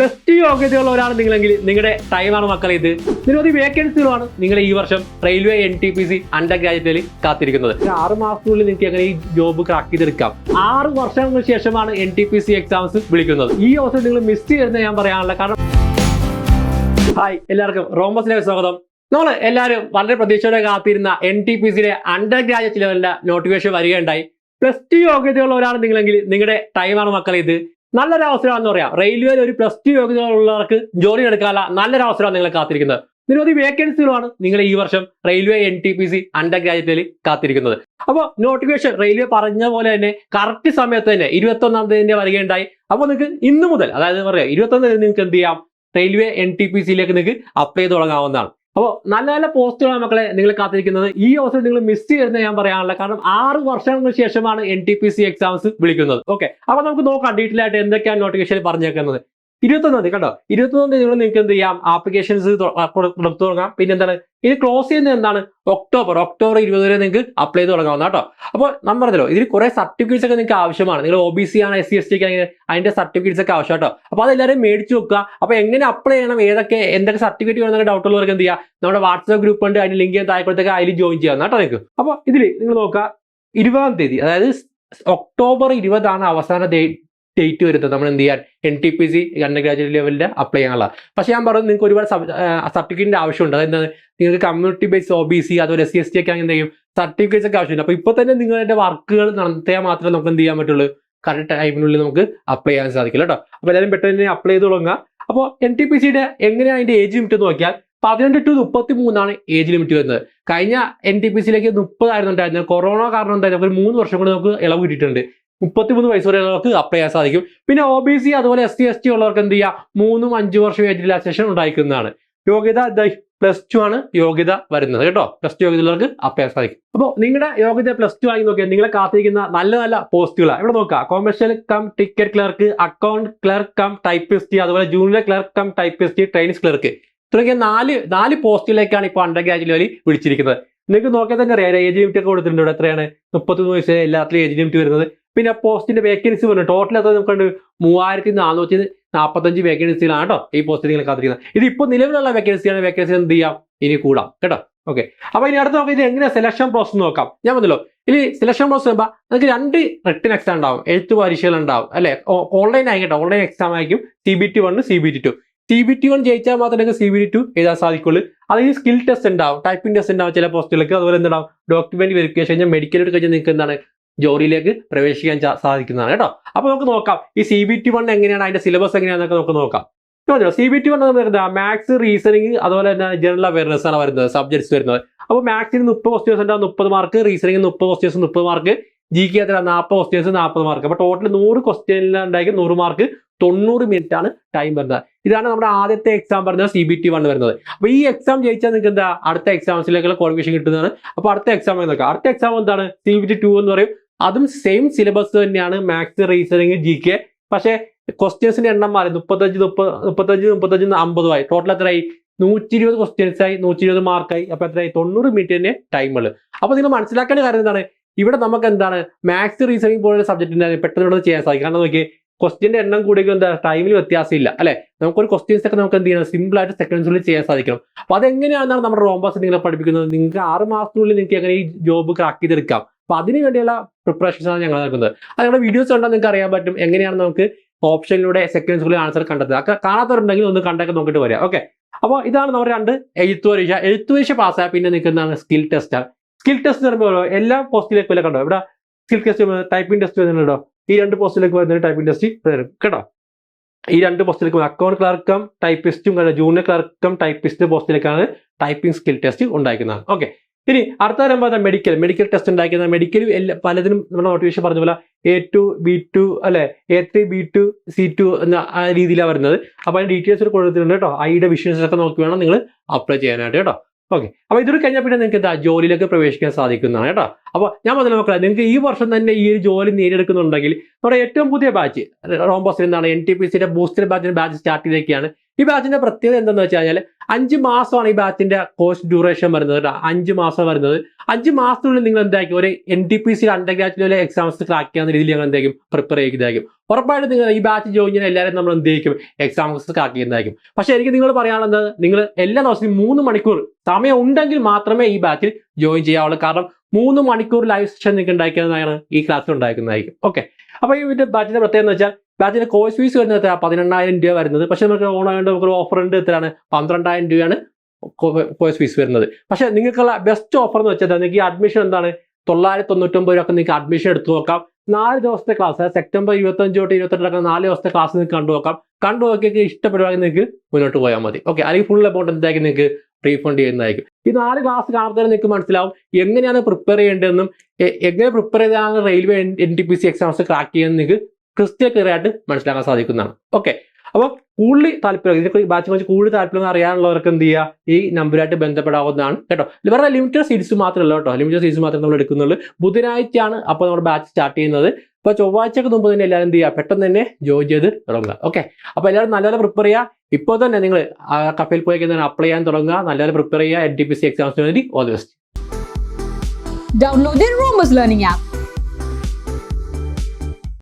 Plus two യോഗ്യതയുള്ളവരാണ് നിങ്ങളെങ്കിൽ നിങ്ങളുടെ ടൈമാണ് മക്കളെ ഇത്. നിരവധി വേക്കൻസികളാണ് നിങ്ങൾ ഈ വർഷം railway N T P C under ഗ്രാജുവേറ്റിൽ കാത്തിരിക്കുന്നത്. ആറ് മാസത്തിനുള്ളിൽ നിങ്ങൾക്ക് എങ്ങനെ ഈ ജോബ് ക്രാക്ക് ചെയ്തെടുക്കാം? ആറ് വർഷങ്ങൾക്ക് ശേഷമാണ് N T P C exams വിളിക്കുന്നത്. ഈ അവസരം നിങ്ങൾ മിസ് ചെയ്യരുതെന്ന് ഞാൻ പറയാനുള്ള കാരണം ഹായ് എല്ലാവർക്കും റോമസിലേക്ക് സ്വാഗതം. നമ്മൾ എല്ലാവരും വളരെ പ്രതീക്ഷയോടെ കാത്തിരുന്ന എൻ ടി പി സിയിലെ അണ്ടർ ഗ്രാജുവേറ്റ് ലെവലിന്റെ നോട്ടിഫിക്കേഷൻ വരികയുണ്ടായി. പ്ലസ് ടു യോഗ്യതയുള്ള ഒരാൾ നിങ്ങളെങ്കിൽ നിങ്ങളുടെ ടൈമാണ് മക്കളെ ഇത്. നല്ലൊരു അവസരമാണെന്ന് പറയാം. റെയിൽവേയിൽ ഒരു പ്ലസ് ടു യോഗ്യതയുള്ളവർക്ക് ജോലി എടുക്കാനുള്ള നല്ലൊരു അവസരമാണ് നിങ്ങൾ കാത്തിരിക്കുന്നത്. നിരവധി വേക്കൻസികളാണ് നിങ്ങൾ ഈ വർഷം railway N T P C under ഗ്രാജുവേറ്റിൽ കാത്തിരിക്കുന്നത്. അപ്പോൾ നോട്ടിഫിക്കേഷൻ റെയിൽവേ പറഞ്ഞ പോലെ തന്നെ കറക്റ്റ് സമയത്ത് തന്നെ ഇരുപത്തി ഒന്നാം തീയതി വരികയുണ്ടായി അപ്പോൾ നിങ്ങൾക്ക് ഇന്ന് മുതൽ അതായത് പറയാം ഇരുപത്തൊന്നാം തീയതി നിങ്ങൾക്ക് എന്ത് ചെയ്യാം? റെയിൽവേ എൻ ടി പി സിയിലേക്ക് നിങ്ങൾക്ക് അപ്ലൈ ചെയ്ത് തുടങ്ങാവുന്നതാണ്. അപ്പോൾ നല്ല നല്ല പോസ്റ്റുകളാണ് മക്കളെ നിങ്ങൾ കാത്തിരിക്കുന്നത്. ഈ അവസരം നിങ്ങൾ മിസ് ചെയ്യരുത് ഞാൻ പറയാനുള്ള കാരണം ആറ് വർഷങ്ങൾക്ക് ശേഷമാണ് N T P C exams വിളിക്കുന്നത്. ഓക്കെ അപ്പോൾ നമുക്ക് നോക്കാം ഡീറ്റെയിൽ ആയിട്ട് എന്തൊക്കെയാണ് നോട്ടിഫിക്കേഷൻ പറഞ്ഞേക്കുന്നത്. ഇരുപത്തൊന്നാം തീയതി കണ്ടോ? ഇരുപത്തൊന്നാം തീയതി നിങ്ങൾക്ക് എന്ത് ചെയ്യാം? ആപ്ലിക്കേഷൻസ് കൊടുത്തു തുടങ്ങാം. പിന്നെ എന്താണ്? ഇത് ക്ലോസ് ചെയ്യുന്നത് എന്താണ്? ഒക്ടോബർ ഒക്ടോബർ ഇരുപത് വരെ നിങ്ങൾക്ക് അപ്ലൈ ചെയ്ത് തുടങ്ങാവുന്ന കേട്ടോ. അപ്പോൾ നമ്മൾ പറഞ്ഞല്ലോ ഇതിൽ കുറെ സർട്ടിഫിക്കറ്റ്സ് ഒക്കെ നിങ്ങൾക്ക് ആവശ്യമാണ്. നിങ്ങൾ ഒ ബി സി ആണ് എസ് സി എസ് ടി ആണെങ്കിൽ അതിന്റെ സർട്ടിഫിക്കറ്റ്സ് ഒക്കെ ആവശ്യം കേട്ടോ. അപ്പോൾ അതെല്ലാവരും മേടിച്ച് വെക്കുക. അപ്പോൾ എങ്ങനെ അപ്ലൈ ചെയ്യണം? ഏതൊക്കെ എന്തൊക്കെ സർട്ടിഫിക്കറ്റ് വേണമെന്നൊക്കെ ഡൗട്ട് ഉള്ളവർക്ക് എന്ത് ചെയ്യാം? നമ്മുടെ വാട്സ്ആപ്പ് ഗ്രൂപ്പ് ഉണ്ട്. അതിന് ലിങ്ക് ഞാൻ താഴെക്കൊടുത്തൊക്കെ അതിൽ ജോയിൻ ചെയ്യാം കേട്ടോ നിങ്ങൾക്ക്. അപ്പോൾ ഇതിൽ നിങ്ങൾ നോക്കുക. ഇരുപതാം തീയതി അതായത് ഒക്ടോബർ ഇരുപതാണ് അവസാന ഡേറ്റ് വരുന്നത് നമ്മൾ എന്ത് ചെയ്യാൻ N T P C under graduate ലെവലിൽ അപ്ലൈ ചെയ്യാനുള്ള. പക്ഷേ ഞാൻ പറഞ്ഞു നിങ്ങൾക്ക് ഒരുപാട് സർട്ടിഫിക്കറ്റിന്റെ ആവശ്യമുണ്ട്. അതായത് നിങ്ങൾക്ക് community base O B C അതുപോലെ എസ് സി എസ് ടി ഒക്കെ എന്ത് ചെയ്യും? സർട്ടിഫിക്കറ്റ്സ് ഒക്കെ ആവശ്യമുണ്ട്. അപ്പോൾ ഇപ്പോൾ തന്നെ നിങ്ങളുടെ വർക്കുകൾ നടത്തിയാൽ മാത്രമേ നമുക്ക് എന്ത് ചെയ്യാൻ പറ്റുള്ളൂ? കറക്റ്റ് ടൈമിനുള്ളിൽ നമുക്ക് അപ്ലൈ ചെയ്യാൻ സാധിക്കില്ല കേട്ടോ. അപ്പോൾ എല്ലാവരും പെട്ടെന്ന് തന്നെ അപ്ലൈ ചെയ്ത് തുടങ്ങുക. അപ്പോൾ എൻ ടി പി സിയുടെ എങ്ങനെയാണ് അതിന്റെ ഏജ് ലിമിറ്റ് നോക്കിയാൽ പതിനെട്ട് ടു മുപ്പത്തി മൂന്നാണ് ഏജ് ലിമിറ്റ് വരുന്നത്. കഴിഞ്ഞ എൻ ടി പി സിയിലേക്ക് മുപ്പതായിരുന്നു ഉണ്ടായിരുന്നത് കൊറോണ കാരണം എന്തായാലും ഒരു മൂന്ന് വർഷം കൊണ്ട് നമുക്ക് ഇളവ് കിട്ടിയിട്ടുണ്ട്. മുപ്പത്തിമൂന്ന് വയസ്സ് വരെ ഉള്ളവർക്ക് അപ്ലൈ ചെയ്യാൻ സാധിക്കും. പിന്നെ ഒ ബി സി അതുപോലെ എസ് ടി എസ് ടി ഉള്ളവർക്ക് എന്ത് ചെയ്യുക മൂന്നും അഞ്ചു വർഷം ഏജ് റിലാക്സേഷൻ ഉണ്ടായിരിക്കുന്നതാണ്. യോഗ്യത പ്ലസ് ടു ആണ് യോഗ്യത വരുന്നത് കേട്ടോ. പ്ലസ് ടു യോഗ്യതയുള്ളവർക്ക് അപ്ലൈ ചെയ്യാൻ സാധിക്കും. അപ്പോൾ നിങ്ങളുടെ യോഗ്യത പ്ലസ് ടു ആയി നോക്കിയാൽ നിങ്ങളെ കാത്തിരിക്കുന്ന നല്ല നല്ല പോസ്റ്റുകളാണ് ഇവിടെ നോക്കുക commercial cum ticket clerk account clerk cum typist അതുപോലെ junior clerk cum typist trainees clerk തുടങ്ങിയ നാല് നാല് പോസ്റ്റിലേക്കാണ് ഇപ്പോൾ അണ്ടർ ഗ്രാജുവേറ്റ് ലെവലിൽ വിളിച്ചിരിക്കുന്നത്. നിങ്ങൾക്ക് നോക്കിയാൽ തന്നെ അറിയാം. ഏജ് ലിമിറ്റ് ഒക്കെ കൊടുത്തിട്ടുണ്ട് ഇവിടെ. എത്രയാണ്? മുപ്പത്തൊന്ന് വയസ്സ് എല്ലാത്തിലും ഏജ് ലിമിറ്റ് വരുന്നത്. പിന്നെ പോസ്റ്റിന്റെ വേക്കൻസി പറഞ്ഞു ടോട്ടൽ എത്ര നമുക്ക് മൂവായിരത്തി നാനൂറ്റി നാൽപ്പത്തഞ്ച് വേക്കൻസികളാണ് കേട്ടോ ഈ പോസ്റ്റിൽ നിങ്ങൾ കാത്തിരിക്കുന്നത്. ഇത് ഇപ്പോൾ നിലവിലുള്ള വേക്കൻസിയാണ് വേക്കൻസി എന്ത് ചെയ്യാം? ഇനി കൂടാം കേട്ടോ. ഓക്കെ അപ്പൊ ഇനി അടുത്ത് നോക്കാം ഇത് എങ്ങനെ സെലക്ഷൻ പ്രോസസ് നോക്കാം? ഞാൻ പറഞ്ഞല്ലോ ഇനി സെലക്ഷൻ പ്രോസസ് വരുമ്പോ നിങ്ങൾക്ക് രണ്ട് റിട്ടൺ എക്സാം ഉണ്ടാവും. എഴുത്ത് പരീക്ഷകൾ ഉണ്ടാവും അല്ലെ? ഓൺലൈൻ ആയിക്കോട്ടെ. ഓൺലൈൻ എക്സാം ആയിരിക്കും. C B T one C B T two C B T one ജയിച്ചാൽ മാത്രമേ സി ബി ടി ടു എഴുതാൻ സാധിക്കുള്ളൂ. അതിന് സ്കിൽ ടെസ്റ്റ് ഉണ്ടാവും. ടൈപ്പിംഗ് ടെസ്റ്റ് ഉണ്ടാവും ചില പോസ്റ്റുകൾക്ക് അതുപോലെ എന്താണ് ഡോക്യുമെന്റ് വെരിഫിക്കേഷൻ മെഡിക്കൽ കഴിഞ്ഞാൽ നിങ്ങൾക്ക് എന്താണ്? ജോലിയിലേക്ക് പ്രവേശിക്കാൻ സാധിക്കുന്നതാണ് കേട്ടോ. അപ്പൊ നമുക്ക് നോക്കാം. ഈ സി ബി ടി വൺ എങ്ങനെയാണ്? അതിന്റെ സിലബസ് എങ്ങനെയാണെന്നൊക്കെ നമുക്ക് നോക്കാം. സി ബി ടി വൺ എന്ന് പറയുന്നത് മാത്സ് റീസണിങ് അതുപോലെ തന്നെ ജനറൽ അവയർനെസ് ആണ് വരുന്നത് സബ്ജക്ട്സ് വരുന്നത്. അപ്പോൾ മാത്സിന് മുപ്പത് ക്വസ്റ്റ്യൻസ് ഉണ്ടാവും മുപ്പത് മാർക്ക് റീസണിങ് മുപ്പത് ക്വസ്റ്റ്യൻസ് മുപ്പത് മാർക്ക് ജി കെ അത്ര നാൽപ്പത് ക്വസ്റ്റ്യൻസ് നാൽപ്പത് മാർക്ക് അപ്പോൾ ടോട്ടൽ നൂറ് ക്വസ്റ്റ്യനിലുണ്ടായിരിക്കും നൂറ് മാർക്ക് തൊണ്ണൂറ് മിനിറ്റ് ആണ് ടൈം വരുന്നത്. ഇതാണ് നമ്മുടെ ആദ്യത്തെ എക്സാം പറഞ്ഞത് സി ബി ടി വൺ വരുന്നത്. അപ്പോൾ ഈ എക്സാം ജയിച്ചാൽ നിങ്ങൾക്ക് എന്താ? അടുത്ത എക്സാംസിലേക്കുള്ള ക്വാളിഫിക്കേഷൻ കിട്ടുന്നതാണ്. അപ്പോൾ അടുത്ത എക്സാം നോക്കാം? അടുത്ത എക്സാം എന്താണ്? സി ബി ടി ടു എന്ന് പറയും. അതും സെയിം സിലബസ് തന്നെയാണ് മാത്സ് റീസണിങ് ജി കെ പക്ഷേ ക്വസ്റ്റ്യൻസിന്റെ എണ്ണം മാറി. മുപ്പത്തഞ്ച് മുപ്പത് മുപ്പത്തഞ്ച് മുപ്പത്തഞ്ച് അമ്പതുമായി ടോട്ടൽ എത്രയായി? നൂറ്റി ഇരുപത് ക്വസ്റ്റ്യൻസ് ആയി. നൂറ്റി ഇരുപത് മാർക്കായി അപ്പൊ എത്രയായി? തൊണ്ണൂറ് മിനിറ്റ് തന്നെ ടൈമുള്ളൂ അപ്പൊ നിങ്ങൾ മനസ്സിലാക്കേണ്ട കാര്യം എന്താണ്? ഇവിടെ നമുക്ക് എന്താണ്? മാത്സ് റീസണിങ് പോലുള്ള സബ്ജക്റ്റിന്റെ പെട്ടെന്ന് ഇവിടെ ചെയ്യാൻ സാധിക്കും. കാരണം നോക്കി ക്വസ്റ്റ്യന്റെ എണ്ണം കൂടിയെങ്കിൽ എന്താ? ടൈമിൽ വ്യത്യാസമില്ല. അല്ലെ? നമുക്കൊരു ക്വസ്റ്റ്യൻസ് ഒക്കെ നമുക്ക് എന്ത് ചെയ്യണം? സിമ്പിൾ ആയിട്ട് സെക്കൻഡ്സിനുള്ളിൽ ചെയ്യാൻ സാധിക്കണം. അപ്പൊ അതെങ്ങനെയാണെന്നാണ് നമ്മുടെ റോംബാസ് നിങ്ങളെ പഠിപ്പിക്കുന്നത്? നിങ്ങൾക്ക് ആറ് മാസത്തിനുള്ളിൽ നിങ്ങൾക്ക് എങ്ങനെ ഈ ജോബ് ക്രാക്ക് ചെയ്തെടുക്കാം? അപ്പൊ അതിന് വേണ്ടിയുള്ള പ്രിപ്പറേഷൻസ് ആണ് ഞങ്ങൾ നൽകുന്നത് അത് ഞങ്ങളുടെ വീഡിയോസ് കണ്ടാൽ നിങ്ങൾക്ക് അറിയാൻ പറ്റും എങ്ങനെയാണ് നമുക്ക് ഓപ്ഷനിലൂടെ സെക്കൻഡ്സിലൂടെ ആൻസർ കണ്ടെത്തുക. കാണാത്തവരുണ്ടെങ്കിൽ ഒന്ന് കണ്ടൊക്കെ നോക്കിയിട്ട് വരിക. ഓക്കെ അപ്പോൾ ഇതാണ് നമ്മുടെ രണ്ട് എഴുത്തു പരീക്ഷ. എഴുത്തു പരീക്ഷ പാസ്സായ പിന്നെ നിൽക്കുന്നതാണ് സ്കിൽ ടെസ്റ്റ് സ്കിൽ ടെസ്റ്റ് പറയുമ്പോൾ എല്ലാ പോസ്റ്റിലേക്ക് വല്ല കണ്ടോ? ഇവിടെ സ്കിൽ ടെസ്റ്റ് ടൈപ്പിംഗ് ടെസ്റ്റ് വരുന്നുണ്ടോ ഈ രണ്ട് പോസ്റ്റിലേക്ക് വരുന്ന ടൈപ്പിംഗ് ടെസ്റ്റ് വരും. കേട്ടോ? ഈ രണ്ട് പോസ്റ്റിലേക്ക് അക്കൗണ്ട് ക്ലർക്കും ടൈപ്പിസ്റ്റും ജൂനിയർ ക്ലർക്കും ടൈപ്പിസ്റ്റ് പോസ്റ്റിലേക്കാണ് ടൈപ്പിംഗ് സ്കിൽ ടെസ്റ്റ് ഉണ്ടായിരിക്കുന്നത്. ഓക്കെ ഇനി അടുത്ത തരം പറഞ്ഞാൽ മെഡിക്കൽ മെഡിക്കൽ ടെസ്റ്റ് ഉണ്ടാക്കിയത് മെഡിക്കൽ പലതിനും നമ്മുടെ നോട്ടിഫിക്കേഷൻ പറഞ്ഞ പോലെ എ ടു ബി ടു അല്ലെ? A three B two C two എന്ന ആ രീതിയിലാണ് വരുന്നത്. അപ്പോൾ അതിന്റെ ഡീറ്റെയിൽസ് കൊടുത്തിട്ടുണ്ട് കേട്ടോ. ഐയുടെ വിഷൻസ് ഒക്കെ നോക്കി വേണം നിങ്ങൾ അപ്ലൈ ചെയ്യാനായിട്ട് കേട്ടോ. ഓക്കെ അപ്പോൾ ഇതൊരു കഴിഞ്ഞാൽ പിന്നെ നിങ്ങൾക്ക് എന്താ? ജോലിയിലേക്ക് പ്രവേശിക്കാൻ സാധിക്കുന്നതാണ് കേട്ടോ. അപ്പോൾ ഞാൻ പറഞ്ഞ മക്കളെ നിങ്ങൾക്ക് ഈ വർഷം തന്നെ ഈ ഒരു ജോലി നേടിയെടുക്കുന്നുണ്ടെങ്കിൽ നമ്മുടെ ഏറ്റവും പുതിയ ബാച്ച് റോംബോസിൽ എന്താണ് എൻ ടി പി സിയുടെ ബൂസ്റ്റർ ബാച്ചിന്റെ ബാച്ച് സ്റ്റാർട്ട് ചെയ്തേക്കാണ്. ഈ ബാച്ചിന്റെ പ്രത്യേകത എന്താണെന്ന് വെച്ച് കഴിഞ്ഞാൽ അഞ്ച് മാസമാണ് ഈ ബാച്ചിന്റെ കോഴ്സ് ഡ്യൂറേഷൻ വരുന്നത് കേട്ടോ. അഞ്ച് മാസം വരുന്നത്. അഞ്ച് മാസത്തിനുള്ളിൽ നിങ്ങൾ എന്തായിരിക്കും? ഒരു N T P C under graduate exams crack ചെയ്യാവുന്ന രീതിയിൽ ഞങ്ങൾ എന്തായിരിക്കും? പ്രിപ്പയർ ചെയ്തായിരിക്കും ഉറപ്പായിട്ടും നിങ്ങൾ ഈ ബാച്ച് ജോയിൻ ചെയ്യുന്ന എല്ലാവരും നമ്മൾ എന്തായിരിക്കും എക്സാംസ് ക്രാക്ക് ചെയ്യുന്നതായിരിക്കും. പക്ഷേ എനിക്ക് നിങ്ങൾ പറയാനുള്ളത് നിങ്ങൾ എല്ലാ ദിവസവും മൂന്ന് മണിക്കൂർ സമയം ഉണ്ടെങ്കിൽ മാത്രമേ ഈ ബാച്ചിൽ ജോയിൻ ചെയ്യാവുള്ളൂ. കാരണം മൂന്ന് മണിക്കൂർ ലൈവ് സെഷൻ നിങ്ങൾക്ക് ഉണ്ടാക്കിയതായാണ് ഈ ക്ലാസ്സിൽ ഉണ്ടാക്കുന്നതായിരിക്കും ഓക്കെ അപ്പോൾ ഈ ബാച്ചിന്റെ പ്രത്യേകത എന്ന് വെച്ചാൽ ബാച്ചിന്റെ കോഴ്സ് ഫീസ് വരുന്നത് എത്ര പതിനെണ്ണായിരം രൂപ വരുന്നത്. പക്ഷെ നമുക്ക് ഓൺ ആയതുകൊണ്ട് നമുക്ക് ഓഫർ ഉണ്ട്. എത്രയാണ്? പന്ത്രണ്ടായിരം രൂപയാണ് കോഴ്സ് ഫീസ് വരുന്നത്. പക്ഷെ നിങ്ങൾക്കുള്ള ബെസ്റ്റ് ഓഫർ എന്ന് വെച്ചാൽ നിങ്ങൾക്ക് ഈ അഡ്മിഷൻ എന്താണ്? തൊള്ളായിരത്തി തൊണ്ണൂറ്റൊമ്പത് രൂപ നിങ്ങൾക്ക് അഡ്മിഷൻ എടുത്തു നോക്കാം. നാല് ദിവസത്തെ ക്ലാസ് സെപ്റ്റംബർ ഇരുപത്തഞ്ച് തൊട്ട് ഇരുപത്തെട്ട് നാല് ദിവസത്തെ ക്ലാസ് നിങ്ങൾക്ക് കണ്ടു നോക്കാം. കണ്ടു നോക്കിയൊക്കെ ഇഷ്ടപ്പെടുവാണെങ്കിൽ നിങ്ങൾക്ക് മുന്നോട്ട് പോയാൽ മതി. ഓക്കെ അല്ലെങ്കിൽ ഫുൾ എമൗണ്ട് എന്തായിരിക്കും നിങ്ങൾക്ക് റീഫണ്ട് ചെയ്യുന്നതായിരിക്കും. ഈ നാല് ക്ലാസ് കാണുമ്പോൾ നിങ്ങൾക്ക് മനസ്സിലാവും എങ്ങനെയാണ് പ്രിപ്പയർ ചെയ്യേണ്ടതെന്നും എങ്ങനെ പ്രിപ്പയർ ചെയ്താണ് railway N T P C exams crack ചെയ്യുന്നത് നിങ്ങൾക്ക് ക്രിസ്റ്റൽ ക്ലിയർ ആയിട്ട് മനസ്സിലാക്കാൻ സാധിക്കുന്നതാണ്. ഓക്കെ അപ്പോൾ കൂടുതൽ താല്പര്യം ഇതിനെ ബാച്ച് കുറിച്ച് കൂടുതൽ താല്പര്യം അറിയാനുള്ളവർക്ക് എന്ത് ചെയ്യുക ഈ നമ്പറുമായിട്ട് ബന്ധപ്പെടാവുന്നതാണ് കേട്ടോ. വേറെ ലിമിറ്റഡ് സീരീസ് മാത്രമല്ല കേട്ടോ. ലിമിറ്റഡ് സീറ്റ്സ് മാത്രമേ നമ്മൾ എടുക്കുന്നുള്ളൂ. ബുധനാഴ്ചയാണ് അപ്പോൾ നമ്മുടെ ബാച്ച് സ്റ്റാർട്ട് ചെയ്യുന്നത്. അപ്പോൾ ചൊവ്വാഴ്ചക്ക് മുമ്പ് തന്നെ എല്ലാവരും എന്ത് ചെയ്യുക പെട്ടെന്ന് തന്നെ ജോയിൻ ചെയ്ത് തുടങ്ങുക. ഓക്കെ അപ്പോൾ എല്ലാവരും നല്ലപോലെ പ്രിപ്പയർ ചെയ്യുക. ഇപ്പോൾ തന്നെ നിങ്ങൾ കഫയിൽ പോയി തന്നെ അപ്ലൈ ചെയ്യാൻ തുടങ്ങുക. നല്ലപോലെ പ്രിപ്പയർ ചെയ്യുക. എൻ ടി പി സി എക്സാംസിന് വേണ്ടി all the best. Download Learning app.